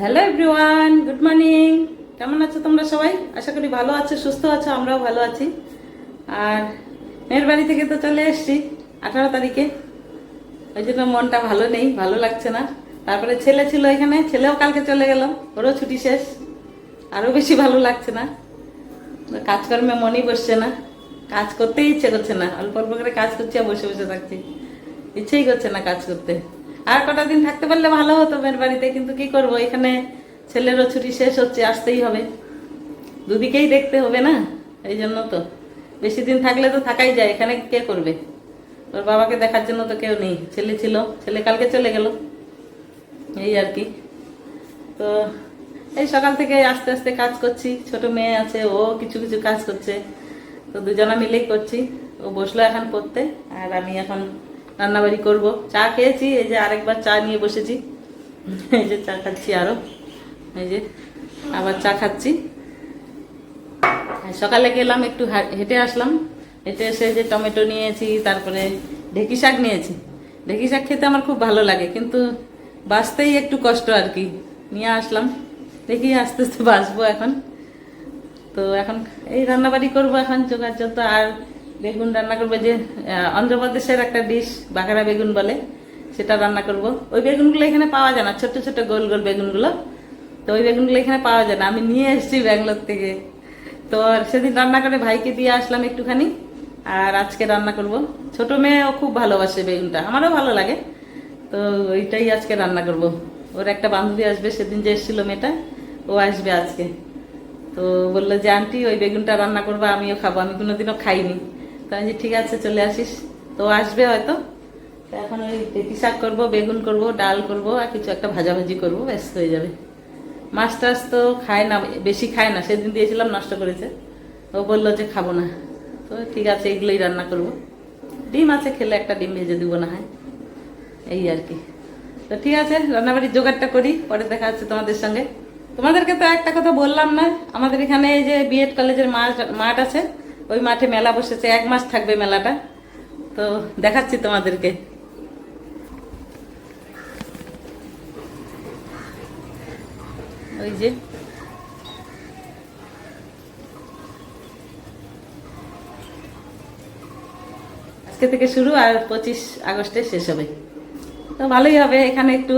Hello everyone good morning কেমন আছো তোমরা সবাই? আশা করি ভালো আছো, সুস্থ আছো, আমরাও ভালো আছি। আর মেয়ের বাড়ি থেকে তো চলে এসেছি আঠারো তারিখে। ওই জন্য মনটা ভালো নেই, ভালো লাগছে না। তারপরে ছেলে ছিল এখানে, ছেলেও কালকে চলে গেল। ওরও ছুটি শেষ। আরও বেশি ভালো লাগছে না। কাজকর্মে মনই বসছে না। কাজ করতেই ইচ্ছে করছে না। অল্প অল্প করে কাজ করছি আর বসে বসে থাকছি। ইচ্ছেই করছে না কাজ করতে। আর কটা দিন থাকতে পারলে ভালো হতো মেয়ের বাড়িতে, কিন্তু কি করব? এখানে ছেলেরও ছুটি শেষ হচ্ছে, আসতেই হবে। দুদিকেই দেখতে হবে না? এই জন্য তো। বেশি দিন থাকলে তো থাকাই যায়, এখানে কে করবে? ওর বাবাকে দেখার জন্য তো কেউ নেই। ছেলে ছিল, ছেলে কালকে চলে গেল। এই আর কি। তো এই সকাল থেকে আস্তে আস্তে কাজ করছি। ছোট মেয়ে আছে, ও কিছু কিছু কাজ করছে। তো দুজনা মিলেই করছি। ও বসল এখন পড়তে, আর আমি এখন রান্নাবাড়ি করব। চা খেয়েছি, এই যে আরেকবার চা নিয়ে বসেছি। এই যে চা খাচ্ছি আরও। এই যে আবার চা খাচ্ছি। সকালে গেলাম, একটু হেঁটে আসলাম। হেঁটে এসে যে টমেটো নিয়েছি, তারপরে ঢেকি শাক নিয়েছি। ঢেকি শাক খেতে আমার খুব ভালো লাগে, কিন্তু বাঁচতেই একটু কষ্ট আর কি। নিয়ে আসলাম। দেখি আস্তে আস্তে বাঁচবো এখন। তো এখন এই রান্নাবাড়ি করব এখন, যোগাযোগ আর বেগুন রান্না করব যে অন্ধ্রপ্রদেশের একটা ডিশ বাঘারা বেগুন বলে, সেটা রান্না করব। ওই বেগুনগুলো এখানে পাওয়া যায় না ছোট ছোট গোল গোল বেগুনগুলো। তো ওই বেগুনগুলো এখানে পাওয়া যায় না, আমি নিয়ে এসেছি ব্যাঙ্গালোর থেকে। তো সেদিন রান্না করে ভাইকে দিয়ে আসলাম একটুখানি, আর আজকে রান্না করব। ছোট মেয়েও খুব ভালোবাসে বেগুনটা, আমারও ভালো লাগে। তো ওইটাই আজকে রান্না করব। ওর একটা বান্ধবী আসবে, সেদিন যে এসেছিল মেয়েটা, ও আসবে আজকে। তো বলল যে, আন্টি, ওই বেগুনটা রান্না করব, আমিও খাব। আমি কোনোদিনও খাইনি। আমি ঠিক আছে, চলে আসিস। তো আসবে হয়তো। এখন ওই পেটি শাক করব, বেগুন করব, ডাল করব, আর কিছু একটা ভাজাভাজি করব ব্যস্ত হয়ে যাবে। মাছ টাছ তো খায় না, বেশি খায় না, সেদিন দিয়েছিলাম, নষ্ট করেছে। ও বলল যে খাব না। তো ঠিক আছে, এগুলোই রান্না করব। ডিম আছে, খেলে একটা ডিম ভেজে দিব না হয়। এই আর কি। তো ঠিক আছে, রান্নাবাড়ির জোগাড়টা করি, পরে দেখা হচ্ছে তোমাদের সঙ্গে। তোমাদেরকে তো একটা কথা বললাম না, আমাদের এখানে এই যে বিএড কলেজের মাঠ মাঠ আছে। ওই মাঠে মেলা বসেছে, এক মাস থাকবে মেলাটা। তো দেখাচ্ছি তোমাদেরকে। ওই যে। আজকে থেকে শুরু আর পঁচিশ আগস্টে শেষ হবে। তো ভালোই হবে, এখানে একটু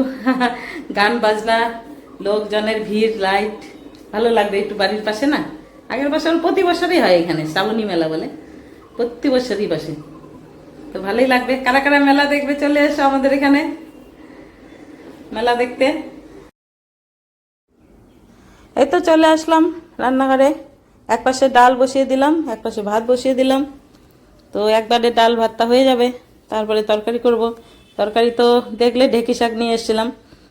গান বাজনা, লোকজনের ভিড়, লাইট, ভালো লাগবে একটু বাড়ির পাশে না? আগের বছর প্রতি বছরই হয় এখানে, শ্রাবণী মেলা বলে। প্রতি বছরই বসে। তো ভালোই লাগবে। কারা কারা মেলা দেখবে চলে এসো আমাদের এখানে। মেলা দেখতে। এই তো চলে আসলাম রান্নাঘরে। এক পাশে ডাল বসিয়ে দিলাম, এক পাশে ভাত বসিয়ে দিলাম। তো একবারে ডাল ভাতটা হয়ে যাবে, তারপরে তরকারি করব। তরকারি তো দেখলে ঢেকি শাক নিয়ে এসেছিলাম।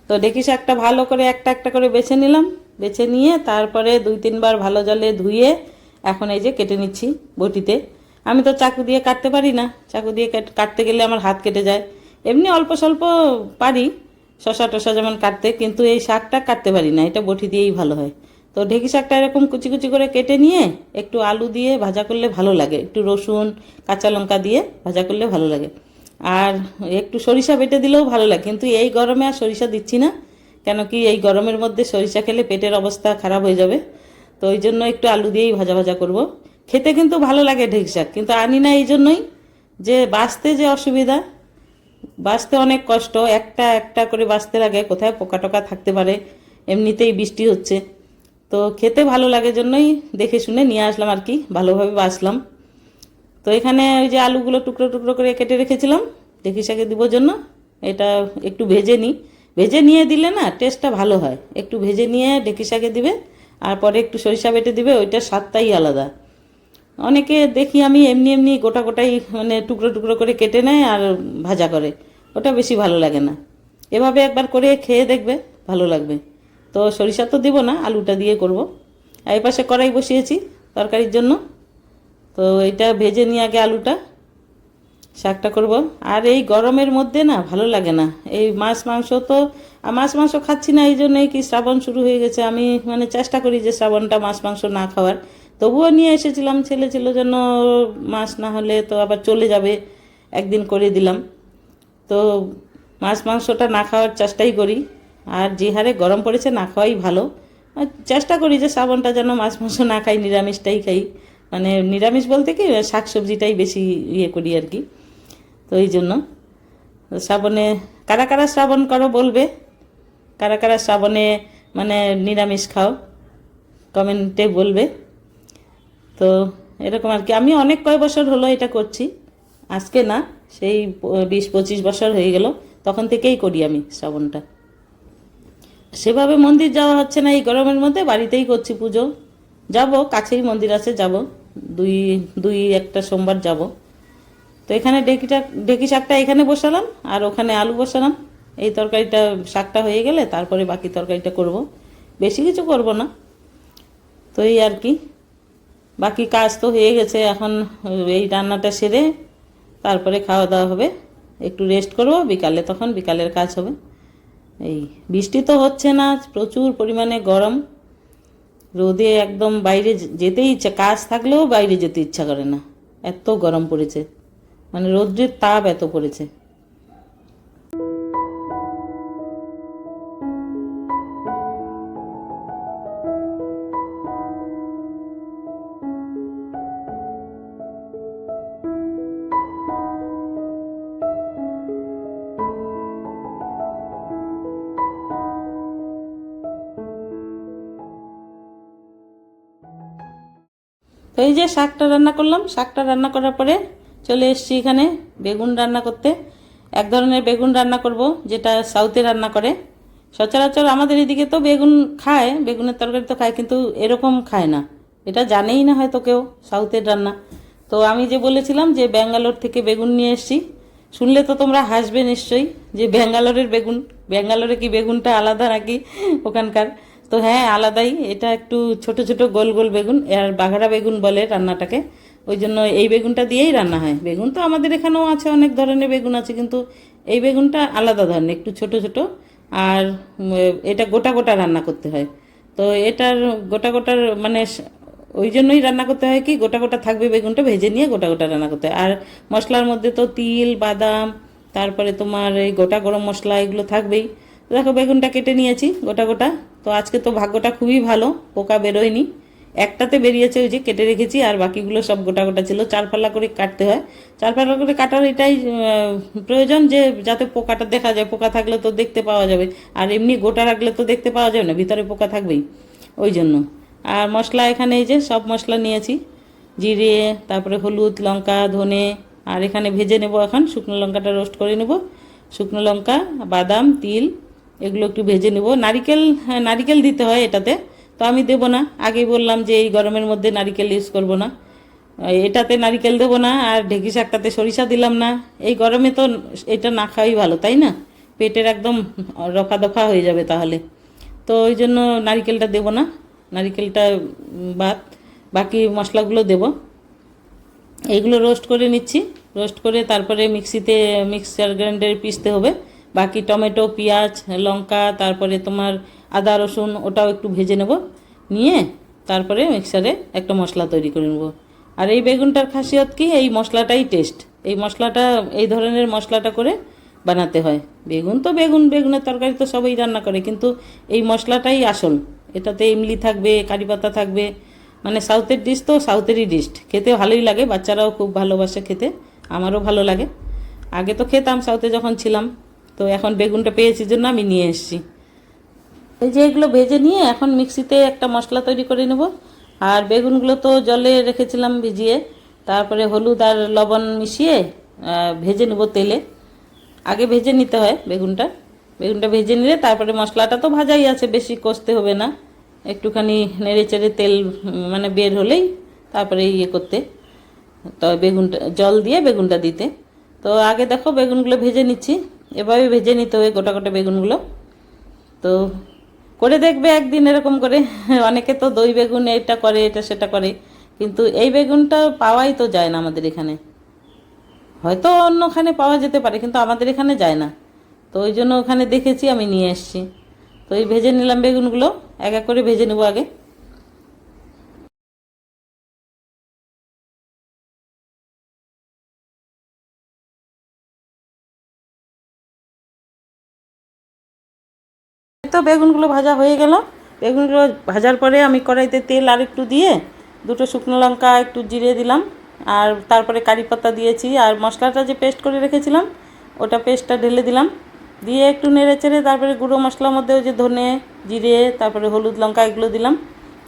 তো ঢেকি শাকটা ভালো করে একটা একটা করে বেছে নিলাম। বেছে নিয়ে তারপরে দুই তিনবার ভালো জলে ধুয়ে এখন এই যে কেটে নিচ্ছি বটিতে। আমি তো চাকু দিয়ে কাটতে পারি না। চাকু দিয়ে কাট- কাটতে গেলে আমার হাত কেটে যায়। এমনি অল্প স্বল্প পারি শশা টশা যেমন কাটতে, কিন্তু এই শাকটা কাটতে পারি না। এটা বটি দিয়েই ভালো হয়। তো ঢেকি শাকটা এরকম কুচি কুচি করে কেটে নিয়ে একটু আলু দিয়ে ভাজা করলে ভালো লাগে। একটু রসুন, কাঁচা লঙ্কা দিয়ে ভাজা করলে ভালো লাগে। আর একটু সরিষা বেটে দিলেও ভালো লাগে। কিন্তু এই গরমে আর সরিষা দিচ্ছি না, কেন কি এই গরমের মধ্যে সরিষা খেলে পেটের অবস্থা খারাপ হয়ে যাবে। তো ওই জন্য একটু আলু দিয়েই ভাজা ভাজা করব। খেতে কিন্তু ভালো লাগে ঢেকি শাক, কিন্তু আনি না এই জন্যই যে বাঁচতে যে অসুবিধা, বাঁচতে অনেক কষ্ট, একটা একটা করে বাঁচতে লাগে, কোথায় পোকা টোকা থাকতে পারে, এমনিতেই বৃষ্টি হচ্ছে। তো খেতে ভালো লাগে জন্যই দেখে শুনে নিয়ে আসলাম আর কি, ভালোভাবে বাঁচলাম। তো এখানে ওই যে আলুগুলো টুকরো টুকরো করে কেটে রেখেছিলাম। দেখি শাকে দিব জন্য। এটা একটু ভেজে নিই। ভেজে নিয়ে দিলে না টেস্টটা ভালো হয়। একটু ভেজে নিয়ে ঢেকি শাকে দিবে। আর পরে একটু সরিষা বেটে দিবে, ওইটার স্বাদটাই আলাদা। অনেকে দেখি আমি এমনি এমনি গোটা গোটাই মানে টুকরো টুকরো করে কেটে নেয় আর ভাজা করে। ওটা বেশি ভালো লাগে না। এভাবে একবার করে খেয়ে দেখবে, ভালো লাগবে। তো সরিষা তো দিব না, আলুটা দিয়ে করব। এই পাশে কড়াই বসিয়েছি তরকারির জন্য। তো এটা ভেজে নিয়ে আগে আলুটা, শাকটা করব। আর এই গরমের মধ্যে না ভালো লাগে না। এই মাছ মাংস তো মাছ মাংস খাচ্ছি না, এই জন্যই কি শ্রাবণ শুরু হয়ে গেছে। আমি মানে চেষ্টা করি যে শ্রাবণটা মাছ মাংস না খাওয়ার। তবুও নিয়ে এসেছিলাম ছেলে ছিল জন্য মাছ না হলে তো আবার চলে যাবে, একদিন করে দিলাম। তো মাছ মাংসটা না খাওয়ার চেষ্টাই করি। আর যে হারে গরম পড়েছে না খাওয়াই ভালো। চেষ্টা করি যে শ্রাবণটা যেন মাছ মাংস না খাই, নিরামিষটাই খাই। মানে নিরামিষ বলতে কি শাক সবজিটাই বেশি ইয়ে করি আর কি। তো এই জন্য। শ্রাবণে, কারা কারা শ্রাবণ করো বলবে? কারা কারা শ্রাবণে মানে নিরামিষ খাও? কমেন্টে বলবে। তো এরকম আর কি। আমি অনেক কয় বছর হলো এটা করছি। আজকে না, সেই বিশ পঁচিশ বছর হয়ে গেল। তখন থেকেই করি আমি শ্রাবণটা। সেভাবে মন্দির যাওয়া হচ্ছে না, এই গরমের মধ্যে বাড়িতেই করছি পুজো। যাব, কাছেই মন্দির আছে, যাব। দুই দুই একটা সোমবার যাব। তো এখানে ডেকিটা ডেকি শাকটা এখানে বসালাম আর ওখানে আলু বসালাম। এই তরকারিটা, শাকটা হয়ে গেলে তারপরে বাকি তরকারিটা করব। বেশি কিছু করব না। তো এই আর কি। বাকি কাজ তো হয়ে গেছে, এখন এই রান্নাটা সেরে তারপরে খাওয়া দাওয়া হবে। একটু রেস্ট করব, বিকালে তখন বিকালের কাজ হবে। এই বৃষ্টি তো হচ্ছে না, প্রচুর পরিমাণে গরম। রোদে একদম বাইরে যেতে যেতেই ইচ্ছা, কাজ থাকলেও বাইরে যেতে ইচ্ছা করে না। এত গরম পড়েছে। মানে রৌদ্রের তাপ এত পড়েছে। এই যে শাকটা রান্না করলাম, শাকটা রান্না করার পরে চলে এসেছি এখানে বেগুন রান্না করতে। এক ধরনের বেগুন রান্না করব, যেটা সাউথে রান্না করে। সচরাচর আমাদের এদিকে তো বেগুন খায়, বেগুনের তরকারি তো খায়, কিন্তু এরকম খায় না। এটা জানেই না হয়তো কেউ সাউথের রান্না। তো আমি যে বলেছিলাম যে ব্যাঙ্গালোর থেকে বেগুন নিয়ে এসেছি, শুনলে তো তোমরা হাসবে নিশ্চয়ই যে ব্যাঙ্গালোরের বেগুন, ব্যাঙ্গালোরে কি বেগুনটা আলাদা নাকি ওখানকার? তো হ্যাঁ আলাদাই। এটা একটু ছোট ছোট গোল গোল বেগুন। আর বাঘারা বেগুন বলে রান্নাটাকে। ওই জন্য এই বেগুনটা দিয়েই রান্না হয়। বেগুন তো আমাদের এখানেও আছে, অনেক ধরনের বেগুন আছে, কিন্তু এই বেগুনটা আলাদা ধরনের, একটু ছোট ছোট। আর এটা গোটা গোটা রান্না করতে হয়। তো এটার গোটা, গোটার মানে ওই জন্যই রান্না করতে হয় কি, গোটা গোটা থাকবে বেগুনটা, ভেজে নিয়ে গোটা গোটা রান্না করতে হয়। আর মশলার মধ্যে তো তিল, বাদাম, তারপরে তোমার এই গোটা গরম মশলা এগুলো থাকবেই। দেখো, বেগুনটা কেটে নিয়েছি গোটা গোটা। তো আজকে তো ভাগ্যটা খুবই ভালো, পোকা বেরোয়নি। একটাতে বেরিয়েছে ওই যে কেটে রেখেছি, আর বাকিগুলো সব গোটা গোটা ছিল। চার ফাল্লা করে কাটতে হয়। চার ফাল্লা করে কাটার এটাই প্রয়োজন যে যাতে পোকাটা দেখা যায়। পোকা থাকলে তো দেখতে পাওয়া যাবে। আর এমনি গোটা রাখলে তো দেখতে পাওয়া যাবে না, ভিতরে পোকা থাকবেই ওই জন্য। আর মশলা এখানে এই যে সব মশলা নিয়েছি। জিরে, তারপরে হলুদ, লঙ্কা, ধনে, আর এখানে ভেজে নেব এখন। শুকনো লঙ্কাটা রোস্ট করে নেব। শুকনো লঙ্কা, বাদাম, তিল এগুলো একটু ভেজে নেব। নারিকেল হ্যাঁ নারিকেল দিতে হয় এটাতে, তো আমি দেবো না। আগেই বললাম যে এই গরমের মধ্যে নারিকেল ইউজ করব না। এটাতে নারিকেল দেবো না, আর ঢেঁকি শাকটাতে সরিষা দিলাম না। এই গরমে তো এটা না খাওয়াই ভালো, তাই না? পেটের একদম রফা দফা হয়ে যাবে তাহলে। তো ওই জন্য নারিকেলটা দেবো না, নারিকেলটা বাদ বাকি মশলাগুলো দেব। এইগুলো রোস্ট করে নিচ্ছি। রোস্ট করে তারপরে মিক্সিতে মিক্সচার গ্রাইন্ডারে পিসতে হবে। বাকি টমেটো, পেঁয়াজ, লঙ্কা, তারপরে তোমার আদা, রসুন, ওটাও একটু ভেজে নেব। নিয়ে তারপরে মিক্সারে একটা মশলা তৈরি করে নেব। আর এই বেগুনটার খাসিয়ত কি? এই মশলাটাই টেস্ট এই মশলাটা, এই ধরনের মশলাটা করে বানাতে হয়। বেগুন তো বেগুন, বেগুনের তরকারি তো সবাই রান্না করে, কিন্তু এই মশলাটাই আসল। এটাতে ইমলি থাকবে, কারি পাতা থাকবে। মানে সাউথের ডিশ তো সাউথেরই ডিশ খেতে ভালোই লাগে, বাচ্চারাও খুব ভালোবাসে খেতে, আমারও ভালো লাগে। আগে তো খেতাম, সাউথে যখন ছিলাম তো এখন বেগুনটা পেয়েছি জন্য আমি নিয়ে এসেছি। এই যে এগুলো ভেজে নিয়ে এখন মিক্সিতে একটা মশলা তৈরি করে নেব। আর বেগুনগুলো তো জলে রেখেছিলাম ভিজিয়ে, তারপরে হলুদ আর লবণ মিশিয়ে ভেজে নেব তেলে। আগে ভেজে নিতে হয় বেগুনটা। বেগুনটা ভেজে নিলে তারপরে মশলাটা তো ভাজাই আছে, বেশি কষতে হবে না। একটুখানি নেড়ে চেড়ে তেল মানে বের হলেই তারপরে ইয়ে করতে। তো বেগুনটা, জল দিয়ে বেগুনটা দিতে। তো আগে দেখো বেগুনগুলো ভেজে নিচ্ছি। এভাবে ভেজে নিতে হবে গোটা গোটা বেগুনগুলো। তো করে দেখবে একদিন এরকম করে। অনেকে তো দই বেগুন এটা করে, এটা সেটা করে। কিন্তু এই বেগুনটা পাওয়াই তো যায় না আমাদের এখানে। হয়তো অন্যখানে পাওয়া যেতে পারে, কিন্তু আমাদের এখানে যায় না। তো ওই জন্য ওখানে দেখেছি আমি নিয়ে এসেছি। তো এই ভেজে নিলাম বেগুনগুলো, এক এক করে ভেজে নেব আগে। তো বেগুনগুলো ভাজা হয়ে গেল। বেগুনগুলো ভাজার পরে আমি কড়াইতে তেল আর একটু দিয়ে দুটো শুকনো লঙ্কা একটু জিরে দিলাম। আর তারপরে কারি পাতা দিয়েছি। আর মশলাটা যে পেস্ট করে রেখেছিলাম, ওটা পেস্টটা ঢেলে দিলাম। দিয়ে একটু নেড়ে চেড়ে তারপরে গুঁড়ো মশলার মধ্যে ওই যে ধনে, জিরে, তারপরে হলুদ লঙ্কা এগুলো দিলাম।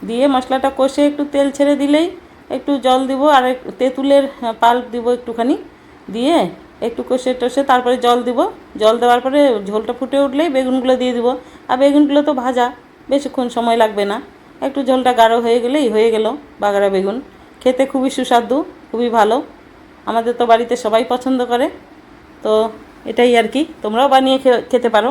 দিয়ে মশলাটা কষে একটু তেল ছেড়ে দিলেই একটু জল দিব আর তেঁতুলের পাল্প দিব একটুখানি। দিয়ে একটু কষে টষে তারপরে জল দিব। জল দেওয়ার পরে ঝোলটা ফুটে উঠলেই বেগুনগুলো দিয়ে দিব। আর বেগুনগুলো তো ভাজা, বেশিক্ষণ সময় লাগবে না। একটু ঝোলটা গাঢ় হয়ে গেলেই হয়ে গেল বাগড়া বেগুন। খেতে খুবই সুস্বাদু, খুবই ভালো। আমাদের তো বাড়িতে সবাই পছন্দ করে। তো এটাই আর কি। তোমরাও বানিয়ে খেতে পারো।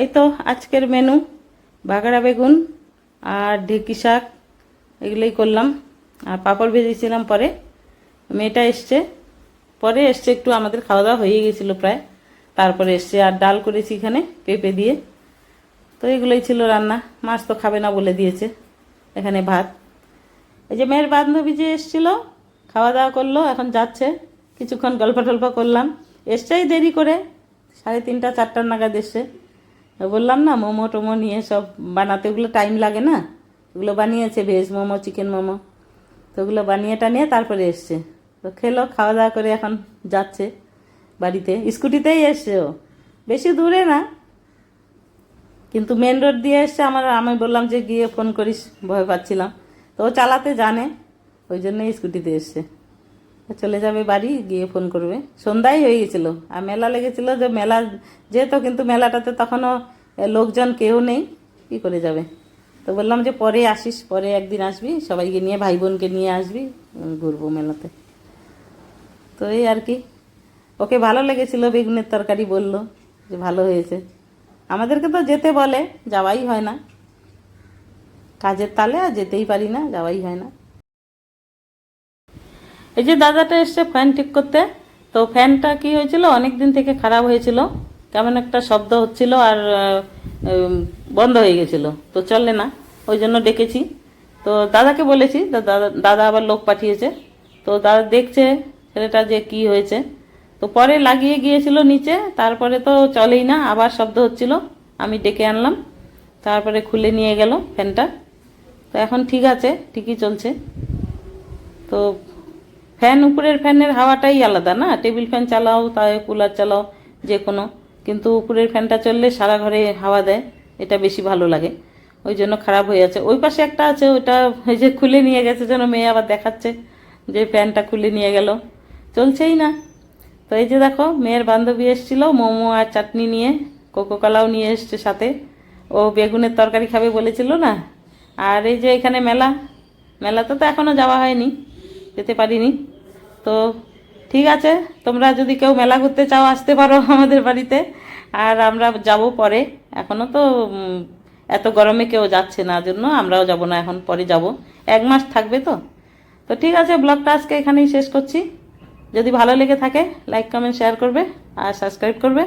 এই তো আজকের মেনু বাগড়া বেগুন আর ঢেকি শাক, এগুলোই করলাম। আর পাঁপড় ভেজেছিলাম পরে। মেয়েটা এসছে। পরে এসছে একটু আমাদের খাওয়া দাওয়া হয়ে গেছিল প্রায়। তারপরে এসছে আর ডাল করেছি এখানে, পেঁপে দিয়ে। তো এগুলোই ছিল রান্না। মাছ তো খাবে না বলে দিয়েছে। এখানে ভাত। এই যে মেয়ের বান্ধবী যে এসছিল খাওয়া দাওয়া করল, এখন যাচ্ছে। কিছুক্ষণ গল্প টল্প করলাম। এসছেই দেরি করে। সাড়ে তিনটা, চারটার নাগাদ এসছে। বললাম, না, মোমো টোমো নিয়ে সব বানাতে, ওগুলো টাইম লাগে না। ওগুলো বানিয়েছে ভেজ মোমো চিকেন মোমো। তো ওগুলো বানিয়ে টানিয়ে তারপরে এসছে। তো খেলো, খাওয়া দাওয়া করে এখন যাচ্ছে বাড়িতে। স্কুটিতেই এসছে ও। বেশি দূরে না। কিন্তু মেন রোড দিয়ে এসছে, আমার, আমি বললাম যে, গিয়ে ফোন করিস, ভয় পাচ্ছিলাম। তো ও চালাতে জানে, ওই জন্যই স্কুটিতে এসছে। চলে যাবে বাড়ি, গিয়ে ফোন করবে। সন্ধ্যায় হয়ে গেছিল। আর মেলা লেগেছিল যে মেলা যেত কিন্তু মেলাটাতে তখনও লোকজন কেউ নেই, কি করে যাবে? তো বললাম যে পরে আসিস, পরে একদিন আসবি, সবাইকে নিয়ে ভাই বোনকে নিয়ে আসবি ঘুরবো মেলাতে। তো এই আর কি। ওকে ভালো লেগেছিল, বেগুনের তরকারি বলল যে ভালো হয়েছে। আমাদেরকে তো যেতে বলে, যাওয়াই হয় না। কাজের তালে আর যেতেই পারি না, যাওয়াই হয় না। এই যে দাদাটা এসছে ফ্যান ঠিক করতে, তো ফ্যানটা কি হয়েছিল? অনেক দিন থেকে খারাপ হয়েছিল। কেমন একটা শব্দ হচ্ছিল আর বন্ধ হয়ে গেছিল। তো চলে না, ওই জন্য ডেকেছি। তো দাদাকে বলেছি দাদা দাদা আবার লোক পাঠিয়েছে। তো দাদা দেখছে ছেলেটা যে কি হয়েছে। তো পরে লাগিয়ে গিয়েছিল নিচে, তারপরে তো চলেই না, আবার শব্দ হচ্ছিল। আমি ডেকে আনলাম, তারপরে খুলে নিয়ে গেল ফ্যানটা তো এখন ঠিক আছে, ঠিকই চলছে। তো ফ্যান, উপরের ফ্যানের হাওয়াটাই আলাদা না? টেবিল ফ্যান চালাও, তাই কুলার চালাও যে কোনো কিন্তু উপরের ফ্যানটা চললে সারা ঘরে হাওয়া দেয়, এটা বেশি ভালো লাগে। ওই জন্য খারাপ হয়ে যাচ্ছে ওই পাশে একটা আছে, ওইটা ওই যে খুলে নিয়ে গেছে, যেন মেয়ে আবার দেখাচ্ছে যে ফ্যানটা খুলে নিয়ে গেল। চলছেই না। তো এই যে দেখো, মেয়ের বান্ধবী এসেছিল, মোমো আর চাটনি নিয়ে কোকো কলাও নিয়ে এসছে সাথে। ও বেগুনের তরকারি খাবে বলেছিল না? আর এই যে এখানে মেলা, মেলাতে তো এখনও যাওয়া হয়নি, যেতে পারিনি। তো ঠিক আছে, তোমরা যদি কেউ মেলা ঘুরতে চাও, আসতে পারো আমাদের বাড়িতে। আর আমরা যাব পরে। এখনও তো এত গরমে কেউ যাচ্ছে না, জন্য আমরাও যাব না, এখন পরে যাব। এক মাস থাকবে তো। তো ঠিক আছে, ব্লগটা আজকে এখানেই শেষ করছি। যদি ভালো লেগে থাকে লাইক কমেন্ট শেয়ার করবে, আর সাবস্ক্রাইব করবে।